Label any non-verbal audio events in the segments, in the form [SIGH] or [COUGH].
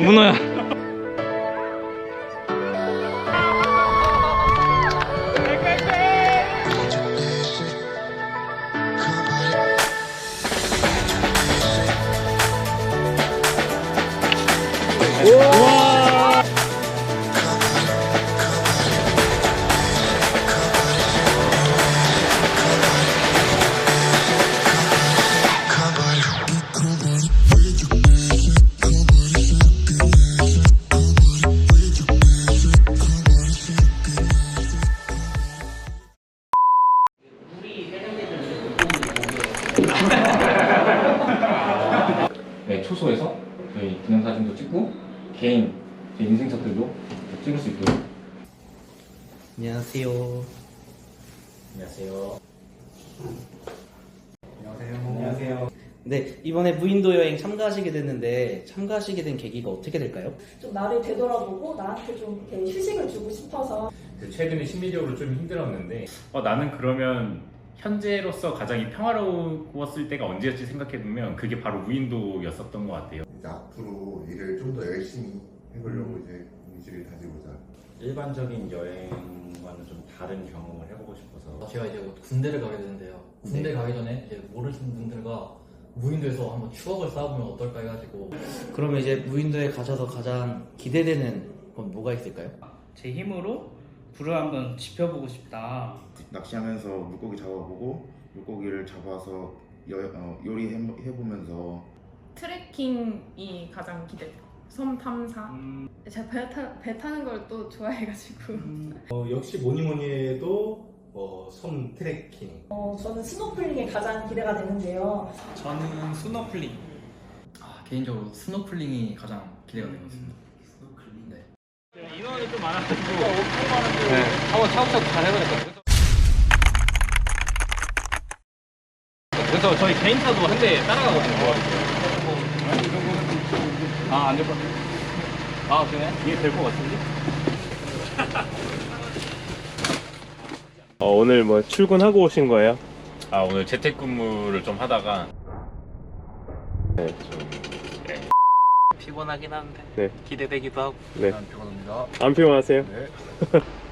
문 이번에 무인도 여행 참가하시게 됐는데 참가하시게 된 계기가 어떻게 될까요? 좀 나를 되돌아보고 나한테 좀 이렇게 휴식을 주고 싶어서 그 최근에 심리적으로 좀 힘들었는데 어, 나는 그러면 현재로서 가장 평화로웠을 때가 언제였지 생각해보면 그게 바로 무인도였었던 것 같아요. 이제 앞으로 일을 좀 더 열심히 해보려고 이제 의지를 다지고자 일반적인 여행과는 좀 다른 경험을 해보고 싶어서 제가 이제 곧 군대를 가게 되는데요. 군대 가기 전에 이제 모르시는 분들과 무인도에서 한번 추억을 쌓아보면 어떨까 해가지고 그러면 이제 무인도에 가셔서 가장 기대되는 건 뭐가 있을까요? 제 힘으로 불을 한번 지펴보고 싶다. 낚시하면서 물고기 잡아보고 물고기를 잡아서 여, 어, 요리해보면서 트레킹이 가장 기대돼요. 섬 탐사. 제가 배, 타, 배 타는 걸 또 좋아해가지고. 어, 역시 뭐니 뭐니 해도 어, 섬 트레킹 어, 저는 스노클링이 가장 기대가 되는데요. 저는 스노클링. 아, 개인적으로 스노클링이 가장 기대가 되고 있습니다. 스노클링. 네. 인원이 좀 많아가지고 네, 한번 차곡차곡 잘 해봐야 될것 같아요. 그래서 저희 개인차도 한 대 따라가거든요. 아, 안 될 것 같아요. 아, 그래? 이게 될 것 같은데? [LAUGHS] 어, 오늘 뭐 출근하고 오신 거예요? 아 오늘 재택근무를 좀 하다가 네. 피곤하긴 한데 네. 기대되기도 하고. 네. 피곤합니다. 안 피곤하세요? 네. [LAUGHS]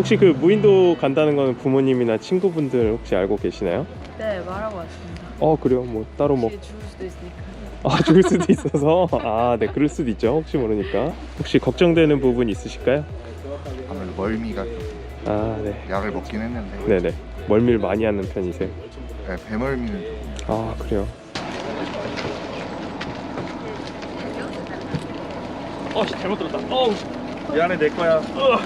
혹시 그 무인도 간다는 거는 부모님이나 친구분들 혹시 알고 계시나요? 네, 말하고 왔습니다. 어 그래요 뭐 따로 뭐 혹시 죽을 수도 있으니까. 아, 죽을 수도 있어서 아 네 그럴 수도 있죠 혹시 모르니까 혹시 걱정되는 부분 있으실까요? 아무래도 멀미가 아 네 약을 먹긴 했는데 네 네 멀미를 많이 하는 편이세요? 네, 배멀미는 좀 아 그래요 어, 씨, 잘못 들었다. 어우, 미안해, 내 거야. 어.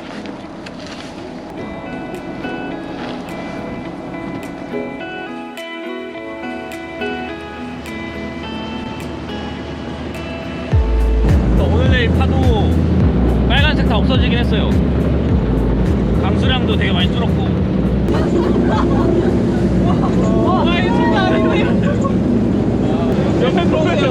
없어지긴 했어요. 강수량도 되게 많이 줄었고. 와, 이거 진짜 아닌데. 옆에 보면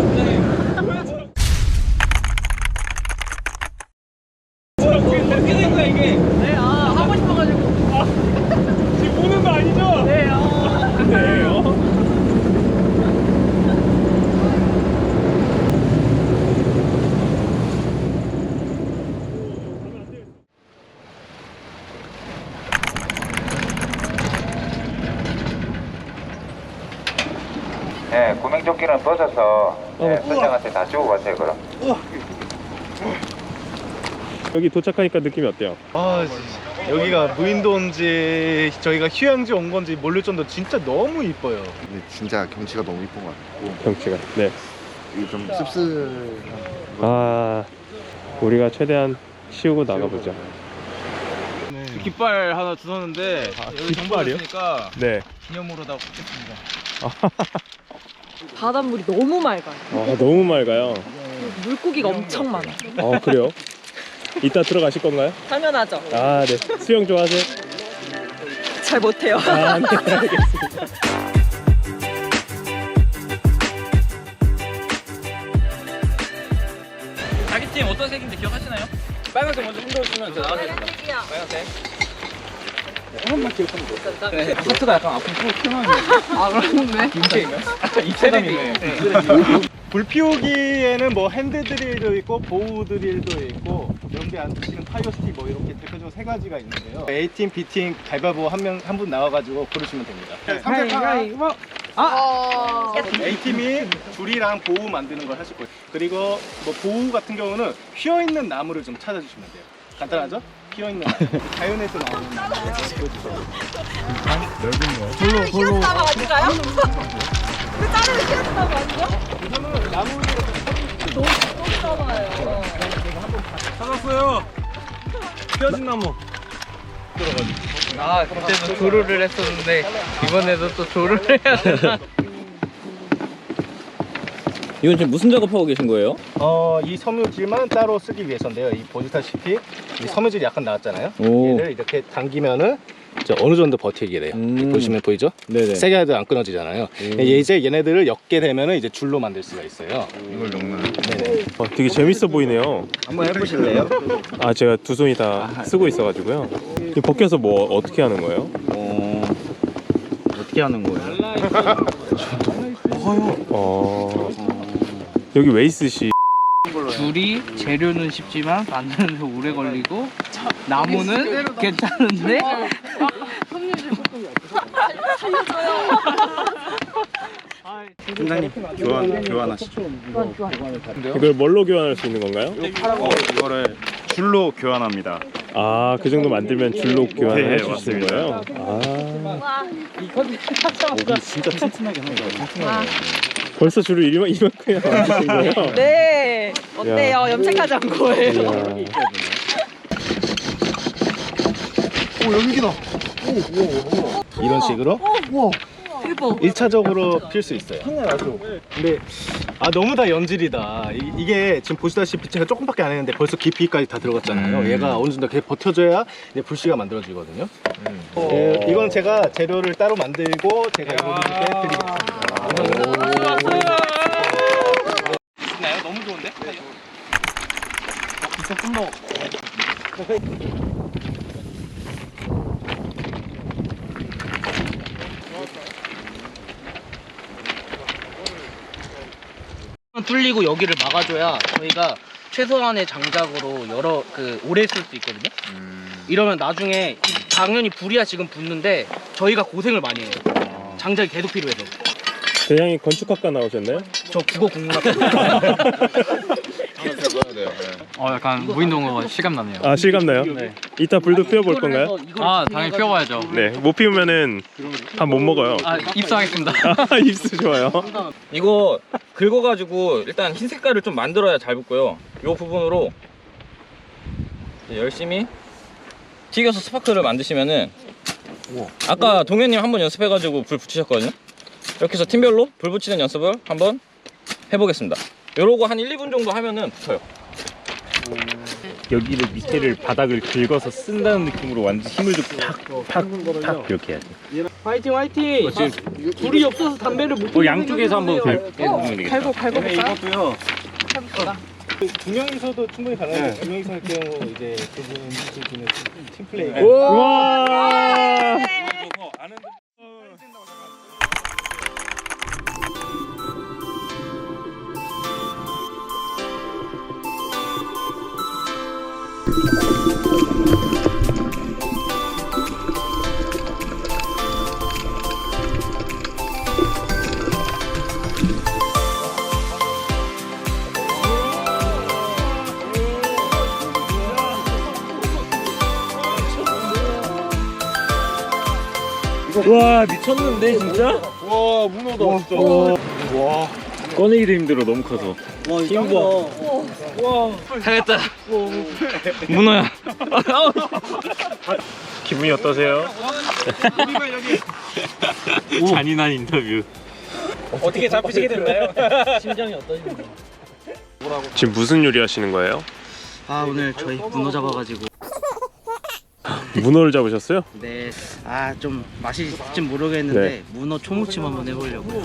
어떻게 된 거야 이게? 네, 아 하고 싶어가지고. 아, 지금 보는 거 아니죠? 네, 아. 네, 어. 네, 구명조끼는 벗어서 네, 선장한테 다 주고 가세요 그럼. 여기 도착하니까 느낌이 어때요? 아 여기가 무인도인지 저희가 휴양지 온 건지 모를 정도 진짜 너무 이뻐요 근데 진짜 경치가 너무 이쁜 것 같고 경치가 네. 이게 좀 씁쓸한 아 우리가 최대한 치우고 나가보자 깃발 하나 주웠는데 여기 정보가 깃발이요? 있으니까 네 기념으로 다 뽑겠습니다. [LAUGHS] 바닷물이 너무 맑아요. 아, 너무 맑아요 물고기가 엄청 많아. 아 그래요? 이따 들어가실 건가요? 당연하죠. 아 네 수영 좋아하세요? 잘 못해요. 아, 네, 알겠습니다. 자기 팀 어떤 색인지 기억하시나요? 빨간색 먼저 흔들어주면 저 나가게 된다. 빨간색. 한번만 기억하면 돼. 하트가 약간 앞으로 쭉 튀어나오네. 아, 그러네. 입체인가? 입체감이네. 불 피우기에는 뭐 핸드 드릴도 있고 보우 드릴도 있고 연대 안 쓰시는 파이어 스틱 뭐 이렇게 대표적으로 세 가지가 있는데요. A팀, B팀 가위바위보 한 명 한 분 나와가지고 고르시면 됩니다. 가위바위보. 어... A팀이 줄이랑 보우 만드는 걸 하실 거예요. 그리고 뭐 보우 같은 경우는 휘어 있는 나무를 좀 찾아주시면 돼요. 간단하죠? 휘어 있는 나무. 자연에서 나오는 나무. 넓은 거. 히어스나가 아닌가요? 그 자르면 히어스나가 아니죠? 우선은 나무를 너무 무겁잖아요. 찾았어요. 펴진 나무. 아, 그때도 조르를 했었는데 이번에도 또 조르를 해야 되나? 이건 지금 무슨 작업하고 계신 거예요? 어, 이 섬유질만 따로 쓰기 위해서인데요. 이 보시다시피 이 섬유질이 약간 나왔잖아요. 오. 얘를 이렇게 당기면은 이제 어느 정도 버티게 돼요. 음. 보시면 보이죠? 네네. 세게 해도 안 끊어지잖아요. 얘 이제 얘네들을 엮게 되면은 이제 줄로 만들 수가 있어요. 이걸 넣으면 네네. 어, 되게 재밌어 보이네요. 한번 해보실래요? 아 제가 두 손이 다 쓰고 있어가지고요. 이 벗겨서 뭐 어떻게 하는 거예요? 어... 어떻게 하는 거예요? 어 여기 웨이스시 줄이 재료는 쉽지만 만드는 데 오래 걸리고 나무는 괜찮은데 팀장님 교환 교환하시죠. 이걸 뭘로 교환할 수 있는 건가요? 어, 이거를 줄로 교환합니다. 아 그 정도 만들면 줄로 교환을 네, 해주시는 맞습니다. 거예요? 아 여기 진짜 튼튼하게 하는 거예요. 벌써 줄을 이만 이만큼이나 만드신 거예요? [LAUGHS] 네. 어때요? 야. 염색하지 않고 해요. 이야. 이런 식으로 대박. 1차적으로 필 수 있어요. 근데 아 너무 다 연질이다. 이, 게 지금 보시다시피 제가 조금밖에 안 했는데 벌써 깊이까지 다 들어갔잖아요. 음. 얘가 어느 정도 이렇게 버텨줘야 이제 불씨가 만들어지거든요. 예, 이건 제가 재료를 따로 만들고 제가 여러분들께 드리겠습니다. 나요? 너무 좋은데? 비싸 끝나 뚫리고 여기를 막아줘야 저희가 최소한의 장작으로 여러 그 오래 쓸 수 있거든요. 이러면 나중에 당연히 불이야 지금 붙는데 저희가 고생을 많이 해요. 장작이 계속 필요해서. 대장이 건축학과 나오셨나요? 저 국어 국문학. 어 약간 무인동어 실감 나네요. 아 실감나요? 네. 이따 불도 피워볼 건가요? 아 당연히 피워봐야죠. 네, 못 피우면은 밥 못 먹어요. 아 입수하겠습니다. 아, 입수 좋아요. 이거 긁어가지고 일단 흰 색깔을 좀 만들어야 잘 붙고요. 이 부분으로 열심히 튀겨서 스파크를 만드시면은 아까 동현님 한 번 연습해가지고 불 붙이셨거든요. 이렇게 해서 팀별로 불 붙이는 연습을 한번 해보겠습니다. 요러고 한 1, 2분 정도 하면은 붙어요. 여기를 밑에를 바닥을 긁어서 쓴다는 느낌으로 완전 힘을 좀 팍팍팍 이렇게 해야 돼. 화이팅 화이팅! 불이 없어서 담배를 못 어, 양쪽에서 한번 긁- 해보면 되겠다. 갈고 갈고 볼까요? 이것도요. 두 명이서도 충분히 가능해요. 두 명이서 할 경우 이제 두 분이 즐기는 팀플레이. 와. 와 미쳤는데 진짜? 와 문어다 진짜. 와. 꺼내기도 힘들어 너무 커서. 힘봐. 잘했다. 문어야. [LAUGHS] 기분이 어떠세요? 잔인한 인터뷰. 어떻게 잡히시게 됐나요? 심정이 어떠십니까? 지금 무슨 요리 하시는 거예요? 아 오늘 저희 문어 잡아가지고 문어를 잡으셨어요? 네. 아 좀 맛이 있을진 모르겠는데 네. 문어 초무침 한번 해보려고.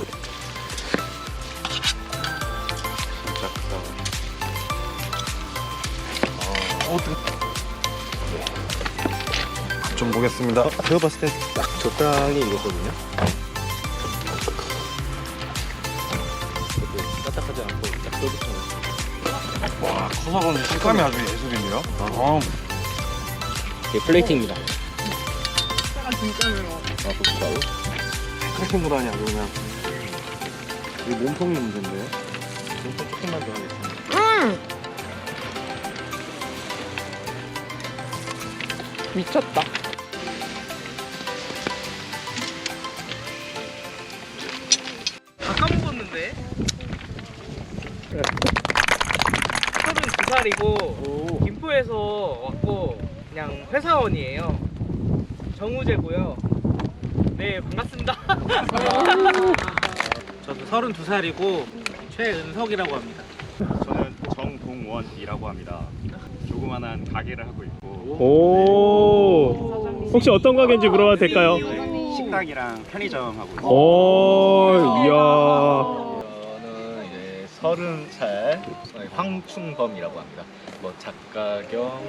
좀 보겠습니다. 제가 봤을 때 딱 적당히 익었거든요. 딱딱하지 않고 딱 쫄깃한 와, 커서는 식감이 아주 예술인데요. 아, 이게 플레이팅입니다. 아, 고춧가루? 크래킹보다 아니 아주 그냥 이 몸통이 문제인데. 몸통 조금만 더 하겠습니다. 미쳤다. 다 까먹었는데? 32살이고 김포에서 왔고 그냥 회사원이에요 정우재고요 네 반갑습니다 [LAUGHS] 저도 32살이고 최은석이라고 합니다 저는 정동원이라고 합니다. 조그만한 가게를 하고 있고 오. 혹시 어떤 가게인지 물어봐도 될까요? 식당이랑 편의점 하고 있고 오, 이야. 서른 살 황충범이라고 합니다. 뭐 작가 겸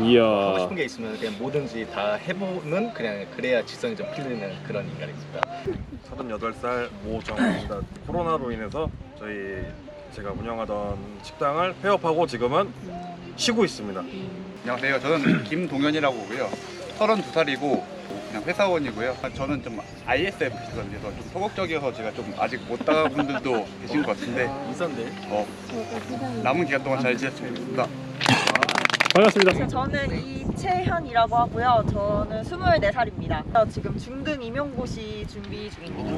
이야. 하고 싶은 게 있으면 그냥 뭐든지 다 해보는 그냥 그래야 지성이 좀 풀리는 그런 인간입니다. 38살 오정입니다. 코로나로 인해서 저희 제가 운영하던 식당을 폐업하고 지금은 쉬고 있습니다. 안녕하세요. 저는 김동현이라고 하고요. 32살이고 그냥 회사원이고요. 저는 좀 ISF 시설에서 좀 소극적이어서 제가 좀 아직 못 따라 분들도 [LAUGHS] 계신 것 같은데 있었네. 어, 남은 기간 동안 잘 지냈으면 좋겠습니다. 반갑습니다. 저는 이채현이라고 하고요. 저는 24살입니다. 지금 중등 임용고시 준비 중입니다.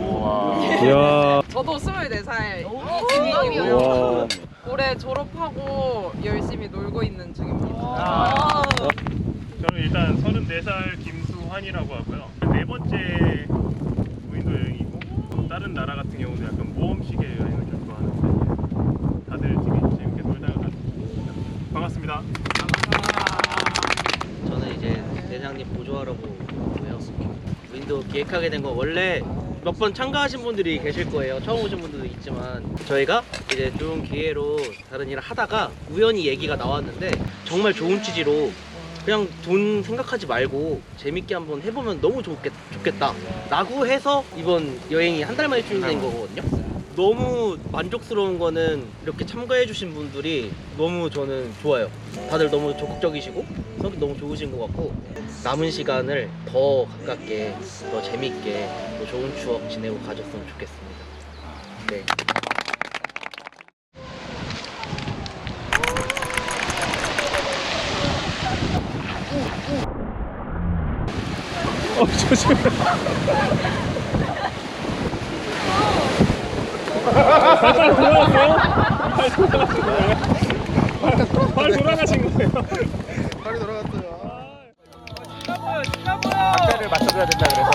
이야. [LAUGHS] 저도 24살 와. 중이고요. 올해 졸업하고 열심히 놀고 있는 중입니다. 저는 일단 34살 김 수환이라고 하고요. 네 번째 무인도 여행이고 다른 나라 같은 경우도 약간 모험식의 여행을 좀 좋아하는 편이에요. 다들 되게 재밌게 놀다가 갔습니다. 반갑습니다. 저는 이제 대장님 보조하라고 오고요. 윈도우 기획하게 된거 원래 몇 번 참가하신 분들이 계실 거예요. 처음 오신 분들도 있지만 저희가 이제 좋은 기회로 다른 일을 하다가 우연히 얘기가 나왔는데 정말 좋은 취지로 그냥 돈 생각하지 말고 재밌게 한번 해보면 너무 좋겠, 좋겠다. 라고 해서 이번 여행이 한 달 만에 준비된 거거든요. 너무 만족스러운 거는 이렇게 참가해 주신 분들이 너무 저는 좋아요. 다들 너무 적극적이시고 성격 너무 좋으신 것 같고 남은 시간을 더 가깝게 더 재밌게 더 좋은 추억 지내고 가졌으면 좋겠습니다. 네. 조심해. 발발 돌아갔어요? 발 돌아가신 거예요? 빨리 돌아갔어요. 박자를 맞춰줘야 된다 그래서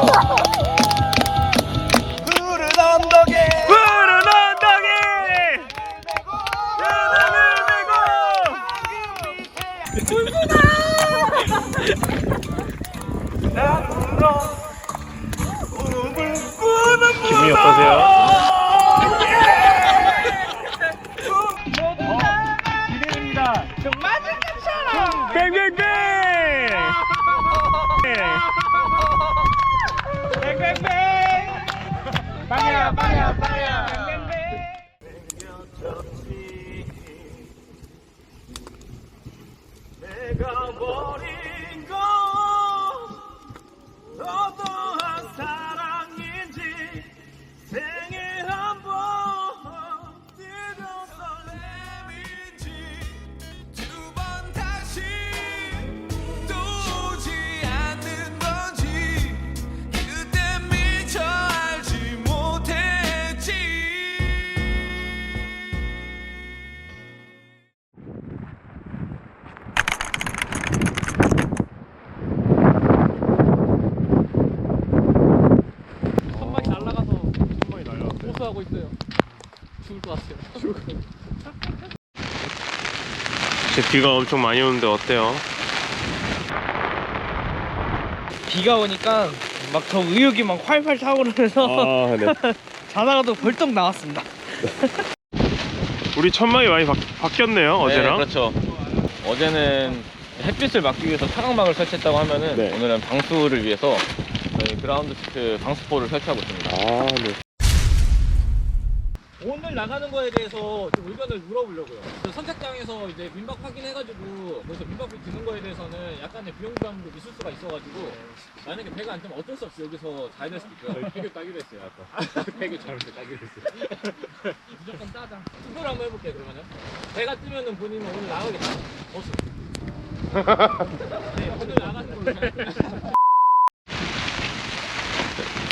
푸른 언덕에 어떠세요? 호수하고 있어요. [LAUGHS] 죽을 것 같아요. 제 비가 엄청 많이 오는데 어때요? 비가 오니까 막 저 의욕이 막 활활 타오르면서 아, 네. [LAUGHS] 자다가도 벌떡 나왔습니다 [LAUGHS] 우리 천막이 많이 바, 바뀌었네요 어제랑. 네, 그렇죠. 어제는 햇빛을 막기 위해서 차광막을 설치했다고 하면은 네. 오늘은 방수를 위해서 저희 그라운드 시트 방수포를 설치하고 있습니다. 아, 네. 오늘 나가는 거에 대해서 좀 의견을 물어보려고요. 선착장에서 이제 민박 확인해가지고 거기서 민박비 드는 거에 대해서는 약간의 비용 부담도 있을 수가 있어가지고 만약에 배가 안 뜨면 어쩔 수 없이 여기서 자야 될 수도 있고요. 배교 따기로 했어요 아까. [LAUGHS] 배교 잘못해 따기로 했어요. [LAUGHS] 무조건 따자. 투표를 한번 해볼게요 그러면은. 배가 뜨면은 본인은 오늘 나가겠다. 버스. 네, 오늘 나가는 걸로.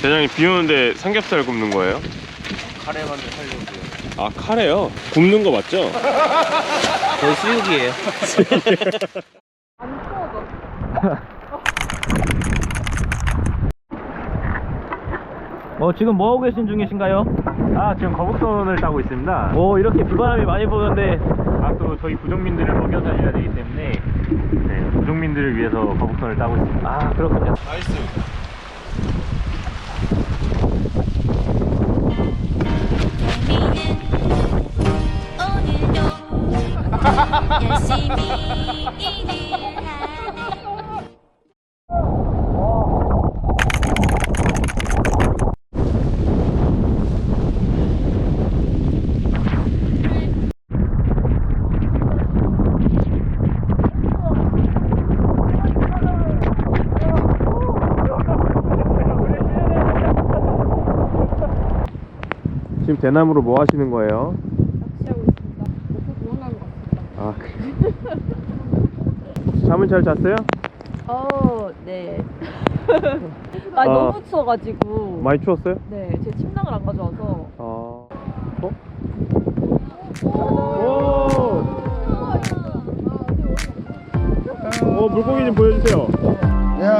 대장님 비 오는데 삼겹살 굽는 거예요? 카레만을 살려고요. 아 카레요? 굽는 거 맞죠? [LAUGHS] 거의 수육이에요. 어 지금 뭐 하고 계신 중이신가요? 아 지금 거북선을 따고 있습니다. 오 이렇게 비바람이 많이 부는데 아 또 저희 부족민들을 먹여 살려야 되기 때문에 네, 부족민들을 위해서 거북선을 따고 있습니다. 아 그렇군요. 나이스. 대나무로 뭐 하시는 거예요? 낚시하고 있습니다. 목표 도망가는 것 같습니다. 아 그래. 잠은 잘 잤어요? 어, 네. [LAUGHS] 아, 아. 너무 추워가지고. 많이 추웠어요? 네, 제 침낭을 안 가져와서. 아. 어? 오! 어, 물고기 좀 보여주세요. 이야.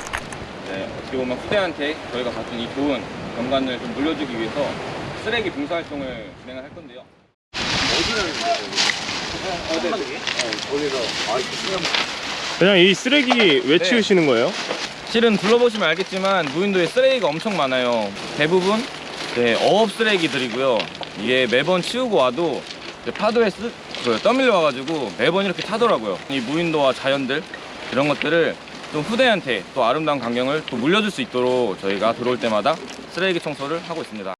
어떻게 보면 후대한테 저희가 갖춘 이 좋은 경관을 좀 물려주기 위해서 쓰레기 봉사 활동을 진행을 할 건데요. 그냥 이 쓰레기 왜 네. 치우시는 거예요? 실은 둘러보시면 알겠지만 무인도에 쓰레기가 엄청 많아요. 대부분 네, 어업 쓰레기들이고요. 이게 매번 치우고 와도 이제 파도에 쓰, 그 떠밀려 와가지고 매번 이렇게 타더라고요. 이 무인도와 자연들 이런 것들을 좀 후대한테 또 아름다운 광경을 또 물려줄 수 있도록 저희가 들어올 때마다 쓰레기 청소를 하고 있습니다.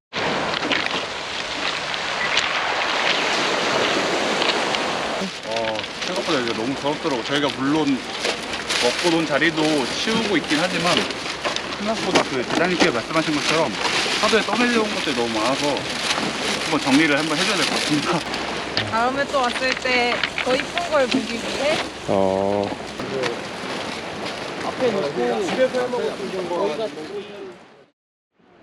어, 생각보다 이게 너무 더럽더라고. 저희가 물론 먹고 논 자리도 치우고 있긴 하지만 생각보다 그 대장님께서 말씀하신 것처럼 하도에 떠밀려온 것들이 너무 많아서 한번 정리를 한번 해줘야 될 것 같습니다. 다음에 또 왔을 때 더 이쁜 걸 보기 위해 어. 앞에 놓고 집에서 해먹었던 거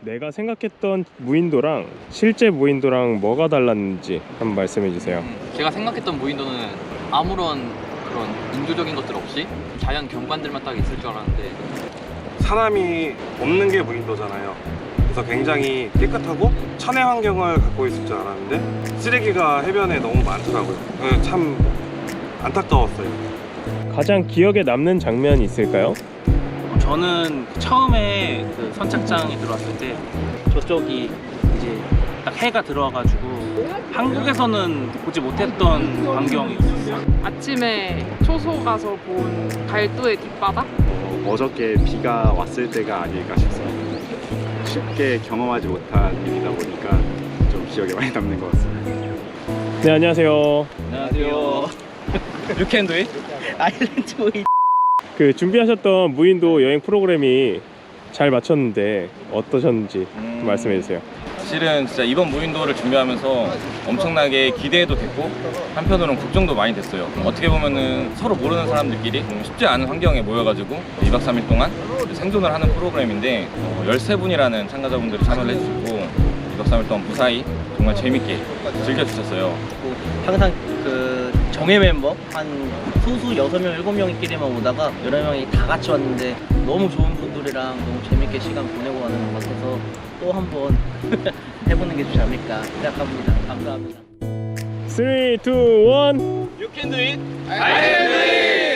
내가 생각했던 무인도랑 실제 무인도랑 뭐가 달랐는지 한번 말씀해 주세요. 제가 생각했던 무인도는 아무런 그런 인조적인 것들 없이 자연 경관들만 딱 있을 줄 알았는데 사람이 없는 게 무인도잖아요. 그래서 굉장히 깨끗하고 천혜 환경을 갖고 있을 줄 알았는데 쓰레기가 해변에 너무 많더라고요. 그래서 참 안타까웠어요. 가장 기억에 남는 장면이 있을까요? 저는 처음에 그 선착장에 들어왔을 때 저쪽이 이제 딱 해가 들어와가지고 한국에서는 보지 못했던 광경이었어요. 아침에 초소 가서 본 갈도의 뒷바다? 어저께 비가 왔을 때가 아닐까 싶습니다. 쉽게 경험하지 못한 일이다 보니까 좀 기억에 많이 남는 것 같습니다. 네 안녕하세요. 안녕하세요. [LAUGHS] 유캔도이 [LAUGHS] 아일랜드 보이 그 준비하셨던 무인도 여행 프로그램이 잘 마쳤는데 어떠셨는지 좀 말씀해 주세요. 사실은 진짜 이번 무인도를 준비하면서 엄청나게 기대도 됐고 한편으로는 걱정도 많이 됐어요. 어떻게 보면은 서로 모르는 사람들끼리 좀 쉽지 않은 환경에 모여가지고 2박 3일 동안 생존을 하는 프로그램인데 어, 13분이라는 참가자분들이 참여를 해주시고 2박 3일 동안 무사히 정말 재밌게 즐겨주셨어요. 뭐 항상 그 정예 멤버 한 소수 여섯 명 일곱 명끼리만 오다가 여러 명이 다 같이 왔는데 너무 좋은 분들이랑 너무 재밌게 시간 보내고 가는 것 같아서 또 한 번 [LAUGHS] 해보는 게 좋지 않을까 생각합니다. 감사합니다. 3, 2, 1 You can do it. I can do it.